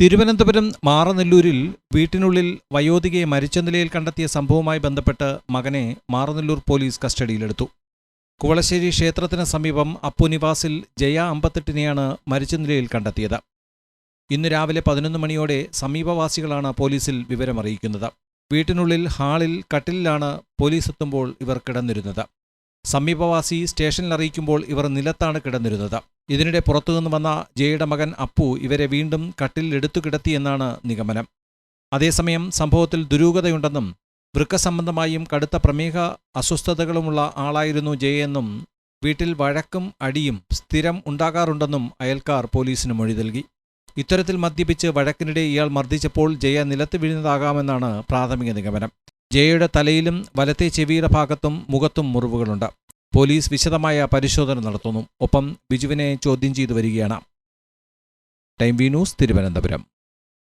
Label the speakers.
Speaker 1: തിരുവനന്തപുരം മാറനെല്ലൂരിൽ വീട്ടിനുള്ളിൽ വയോധികയെ മരിച്ച നിലയിൽ കണ്ടെത്തിയ സംഭവവുമായി ബന്ധപ്പെട്ട് മകനെ മാറനെല്ലൂർ പോലീസ് കസ്റ്റഡിയിലെടുത്തു. കുവളശ്ശേരി ക്ഷേത്രത്തിന് സമീപം അപ്പു നിവാസിൽ ജയ അമ്പത്തെട്ടിനെയാണ് മരിച്ച നിലയിൽ കണ്ടെത്തിയത്. ഇന്ന് രാവിലെ പതിനൊന്ന് മണിയോടെ സമീപവാസികളാണ് പോലീസിൽ വിവരമറിയിക്കുന്നത്. വീട്ടിനുള്ളിൽ ഹാളിൽ കട്ടിലിലാണ് പോലീസ് എത്തുമ്പോൾ ഇവർ കിടന്നിരുന്നത്. സമീപവാസി സ്റ്റേഷനിൽ അറിയിക്കുമ്പോൾ ഇവർ നിലത്താണ് കിടന്നിരുന്നത്. ഇതിനിടെ പുറത്തുനിന്ന് വന്ന ജയയുടെ മകൻ അപ്പു ഇവരെ വീണ്ടും കട്ടിലിൽ എടുത്തു കിടത്തിയെന്നാണ് നിഗമനം. അതേസമയം സംഭവത്തിൽ ദുരൂഹതയുണ്ടെന്നും വൃക്ക സംബന്ധമായും കടുത്ത പ്രമേഹ അസ്വസ്ഥതകളുമുള്ള ആളായിരുന്നു ജയെന്നും വീട്ടിൽ വഴക്കും അടിയും സ്ഥിരം ഉണ്ടാകാറുണ്ടെന്നും അയൽക്കാർ പോലീസിന് മൊഴി നൽകി. ഇത്തരത്തിൽ മദ്യപിച്ച് വഴക്കിനിടെ ഇയാൾ മർദ്ദിച്ചപ്പോൾ ജയ നിലത്ത് വീഴുന്നതാകാമെന്നാണ് പ്രാഥമിക നിഗമനം. ജയയുടെ തലയിലും വലത്തെ ചെവിയുടെ ഭാഗത്തും മുഖത്തും മുറിവുകളുണ്ട്. പോലീസ് വിശദമായ പരിശോധന നടത്തുന്നു. ഒപ്പം ബിജുവിനെ ചോദ്യം ചെയ്തു വരികയാണ്. Time V news Thiruvananthapuram.